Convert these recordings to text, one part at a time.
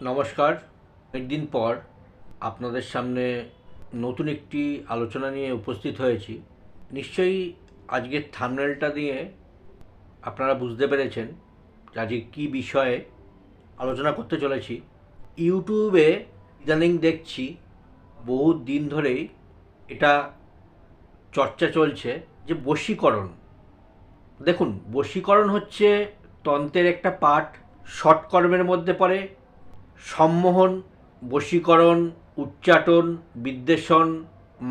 নমস্কার। অনেকদিন পর আপনাদের সামনে নতুন একটি আলোচনা নিয়ে উপস্থিত হয়েছি। নিশ্চয়ই আজকের থামনেলটা দিয়ে আপনারা বুঝতে পেরেছেন যে আজকে কী বিষয়ে আলোচনা করতে চলেছি। ইউটিউবে ইদানিং দেখছি বহু দিন ধরেই এটা চর্চা চলছে যে বশীকরণ। দেখুন, বশীকরণ হচ্ছে তন্ত্রের একটা পাঠ ষটকর্মের মধ্যে পড়ে সম্মোহন, বশীকরণ, উচ্চাটন, বিদ্বেষণ,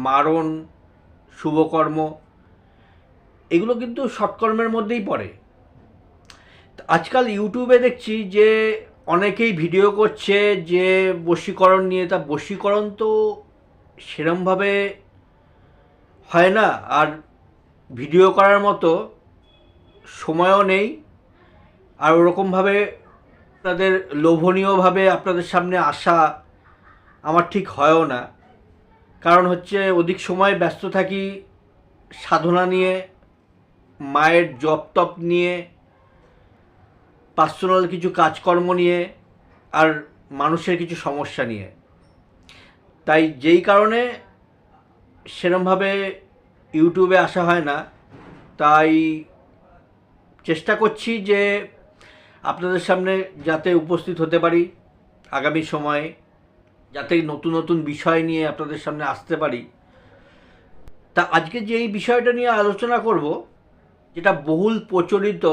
মারণ, শুভকর্ম, এগুলো কিন্তু সৎকর্মের মধ্যেই পড়ে। আজকাল ইউটিউবে দেখছি যে অনেকেই ভিডিও করছে যে বশীকরণ নিয়ে। তা বশীকরণ তো সেরমভাবে হয় না, আর ভিডিও করার মতো সময়ও নেই, আর ওরকমভাবে তাদের লোভনীয়ভাবে আপনাদের সামনে আসা আমার ঠিক হয়ও না। কারণ হচ্ছে অধিক সময় ব্যস্ত থাকি সাধনা নিয়ে, মায়ের জপ তপ নিয়ে পার্সোনাল কিছু কাজকর্ম নিয়ে, আর মানুষের কিছু সমস্যা নিয়ে। তাই যেই কারণে সেরমভাবে ইউটিউবে আসা হয় না, তাই চেষ্টা করছি যে আপনাদের সামনে যাতে উপস্থিত হতে পারি, আগামী সময়ে যাতে নতুন নতুন বিষয় নিয়ে আপনাদের সামনে আসতে পারি। তা আজকে যে এই বিষয়টা নিয়ে আলোচনা করব, যেটা বহুল প্রচলিত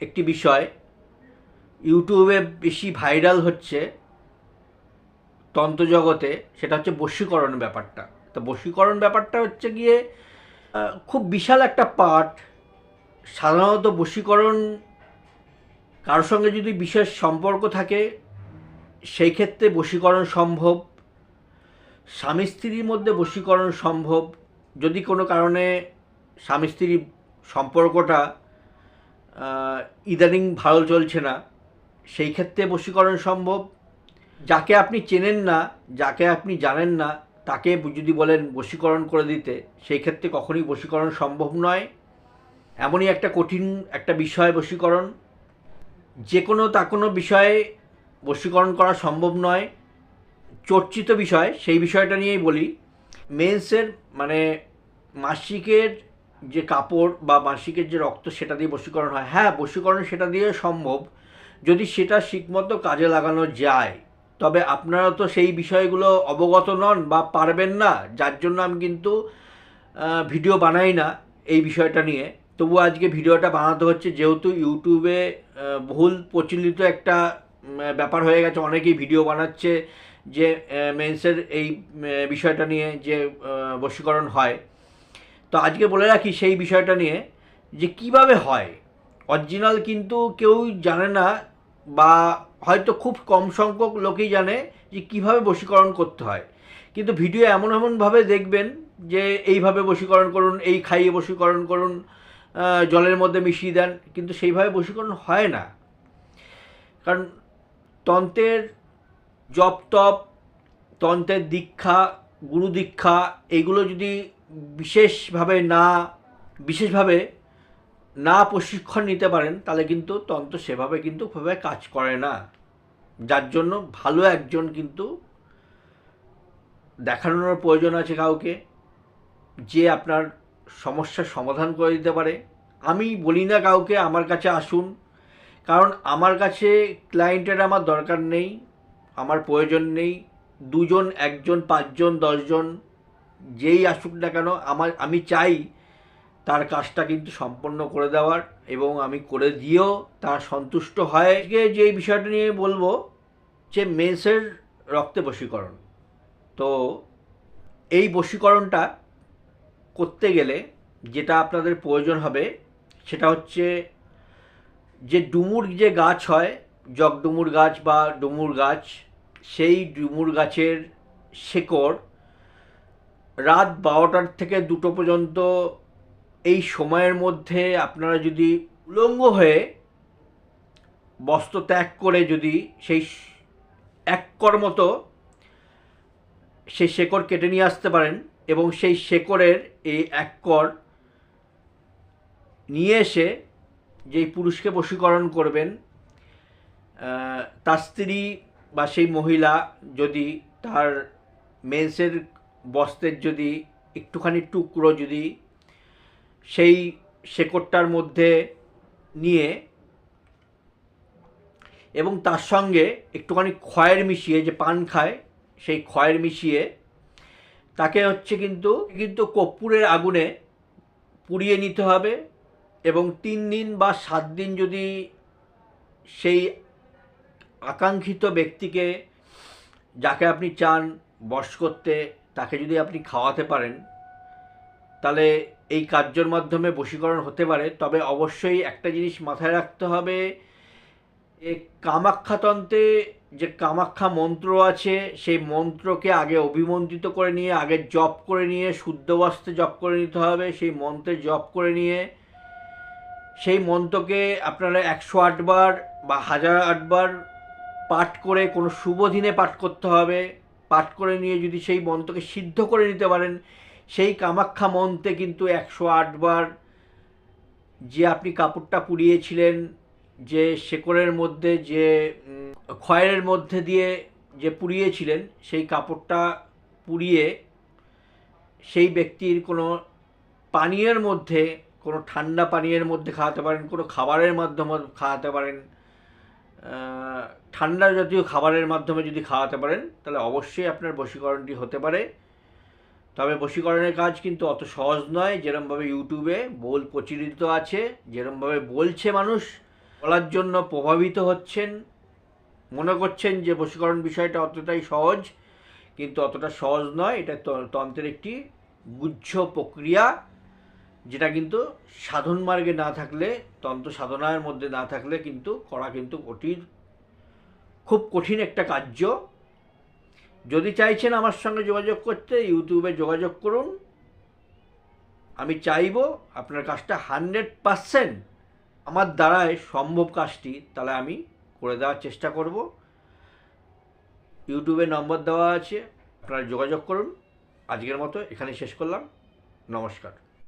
একটি বিষয়, ইউটিউবে বেশি ভাইরাল হচ্ছে তন্ত্রজগতে, সেটা হচ্ছে বশীকরণ ব্যাপারটা। তো বশীকরণ ব্যাপারটা হচ্ছে গিয়ে খুব বিশাল একটা পার্ট সাধারণত বশীকরণ কারোর সঙ্গে যদি বিশেষ সম্পর্ক থাকে, সেই ক্ষেত্রে বশীকরণ সম্ভব। স্বামী স্ত্রীর মধ্যে বশীকরণ সম্ভব। যদি কোনো কারণে স্বামী স্ত্রীর সম্পর্কটা ইদানিং ভালো চলছে না, সেই ক্ষেত্রে বশীকরণ সম্ভব। যাকে আপনি চেনেন না, যাকে আপনি জানেন না, তাকে যদি বলেন বশীকরণ করে দিতে, সেই ক্ষেত্রে কখনই বশীকরণ সম্ভব নয়। এমনই একটা কঠিন একটা বিষয় বশীকরণ। যে কোনো তা কোনো বিষয়ে বশীকরণ করা সম্ভব নয়। চর্চিত বিষয়, সেই বিষয়টা নিয়েই বলি। মেন্সের মানে মাসিকের যে কাপড় বা মাসিকের যে রক্ত সেটা দিয়ে বশীকরণ হয়। হ্যাঁ বশীকরণ সেটা দিয়ে সম্ভব। যদি সেটা ঠিকমতো কাজে লাগানো যায়, তবে আপনারা তো সেই বিষয়গুলো অবগত নন বা পারবেন না। যার জন্য আমি কিন্তু ভিডিও বানাই না এই বিষয়টা নিয়ে। তবু আজকে ভিডিওটা বানাতে হচ্ছে, যেহেতু ইউটিউবে ভুল প্রচলিত একটা ব্যাপার হয়ে গেছে, অনেকেই ভিডিও বানাচ্ছে যে মেন্সের এই বিষয়টা নিয়ে যে বশীকরণ হয়। তো আজকে বলে রাখি সেই বিষয়টা নিয়ে যে, কীভাবে হয়? অরিজিনাল কিন্তু কেউ জানে না বা হয়তো খুব কম সংখ্যক লোকেই জানে যে, কীভাবে বশীকরণ করতে হয়। কিন্তু ভিডিও এমন এমনভাবে দেখবেন যে, এইভাবে বশীকরণ করুন, এই খাইয়ে বশীকরণ করুন জলের মধ্যে মিশিয়ে দেন, কিন্তু সেইভাবে বশীকরণ হয় না। কারণ তন্ত্রের জপ তপ, তন্ত্রের দীক্ষা, গুরু দীক্ষা এইগুলো যদি বিশেষভাবে না বিশেষভাবে না প্রশিক্ষণ নিতে পারেন, তাহলে কিন্তু তন্ত্র সেভাবে কিন্তু খুবভাবে কাজ করে না। যার জন্য ভালো একজন কিন্তু দেখানোর প্রয়োজন আছে কাউকে, যে আপনার সমস্যার সমাধান করে দিতে পারে। আমি বলি না কাউকে আমার কাছে আসুন, কারণ আমার কাছে ক্লায়েন্টের আমার দরকার নেই, আমার প্রয়োজন নেই। দুজন, একজন, পাঁচজন, দশজন, যেই আসুক না কেন, আমার, আমি চাই তার কাজটা কিন্তু সম্পন্ন করে দেওয়ার এবং আমি করে দিয়েও তার সন্তুষ্ট হয়। যে বিষয়টা নিয়ে বলব, যে মেসের রক্তে বশীকরণ। তো এই বশীকরণটা করতে গেলে যেটা আপনাদের প্রয়োজন হবে, সেটা হচ্ছে যে ডুমুর যে গাছ হয় জগডুমুর গাছ বা ডুমুর গাছ, সেই ডুমুর গাছের শেকড় রাত বারোটার থেকে দুটো পর্যন্ত এই সময়ের মধ্যে আপনারা যদি উলঙ্গ হয়ে বস্ত্র ত্যাগ করে যদি সেই এক কর মতো সেই শেকড় কেটে নিয়ে আসতে পারেন এবং সেই শেকড়ের এই এক কর নিয়ে এসে যেই পুরুষকে বশীকরণ করবেন তার স্ত্রী বা সেই মহিলা যদি তার মেন্সের বস্ত্রের যদি একটুখানি টুকরো যদি সেই শেকড়টার মধ্যে নিয়ে এবং তার সঙ্গে একটুখানি খয়ের মিশিয়ে যে পান খায়, সেই খয়ের মিশিয়ে তাকে হচ্ছে কিন্তু কিন্তু কর্পূরের আগুনে পুড়িয়ে নিতে হবে এবং তিন দিন বা সাত দিন যদি সেই আকাঙ্ক্ষিত ব্যক্তিকে যাকে আপনি চান বশ করতে, তাকে যদি আপনি খাওয়াতে পারেন, তাহলে এই কার্যর মাধ্যমে বশীকরণ হতে পারে। তবে অবশ্যই একটা জিনিস মাথায় রাখতে হবে এ কামাখ্যাতন্ত্রে যে কামাখ্যা মন্ত্র আছে, সেই মন্ত্রকে আগে অভিমন্ত্রিত করে নিয়ে, আগে জপ করে নিয়ে, শুদ্ধ জপ করে নিতে হবে, সেই মন্ত্রে জপ করে নিয়ে, সেই মন্ত্রকে আপনারা একশো আটবার বা হাজার আটবার পাঠ করে কোনো শুভ দিনে পাঠ করতে হবে। পাঠ করে নিয়ে যদি সেই মন্ত্রকে সিদ্ধ করে নিতে পারেন, সেই কামাখ্যা মন্ত্রে কিন্তু একশো আটবার যে আপনি কাপড়টা পুড়িয়েছিলেন যে শেকড়ের মধ্যে যে খয়ের মধ্যে দিয়ে যে পুড়িয়েছিলেন, সেই কাপড়টা পুড়িয়ে সেই ব্যক্তির কোনো পানীয়ের মধ্যে, কোনো ঠান্ডা পানীয়ের মধ্যে খাওয়াতে পারেন, কোনো খাবারের মাধ্যমে খাওয়াতে পারেন ঠান্ডা জাতীয় খাবারের মাধ্যমে যদি খাওয়াতে পারেন, তাহলে অবশ্যই আপনার বশীকরণটি হতে পারে। তবে বশীকরণের কাজ কিন্তু অত সহজ নয়। যেরমভাবে ইউটিউবে বল প্রচলিত আছে, যেরমভাবে বলছে মানুষ বলার জন্য প্রভাবিত হচ্ছেন, মনে করছেন যে বশীকরণ বিষয়টা অতটাই সহজ, কিন্তু অতটা সহজ নয়। এটা তন্ত্রের একটি গুচ্ছ প্রক্রিয়া, যেটা কিন্তু সাধন মার্গে না থাকলে, তন্ত্র সাধনার মধ্যে না থাকলে কিন্তু করা কিন্তু কঠিন, খুব কঠিন একটা কার্য। যদি চাইছেন আমার সঙ্গে যোগাযোগ করতে, ইউটিউবে যোগাযোগ করুন। আমি চাইব আপনার কাজটা হান্ড্রেড পারসেন্ট আমার দ্বারায় সম্ভব কাজটি, তাহলে আমি করে দেওয়ার চেষ্টা করব। ইউটিউবে নম্বর দেওয়া আছে, আপনারা যোগাযোগ করুন। আজকের মতো এখানে শেষ করলাম। নমস্কার।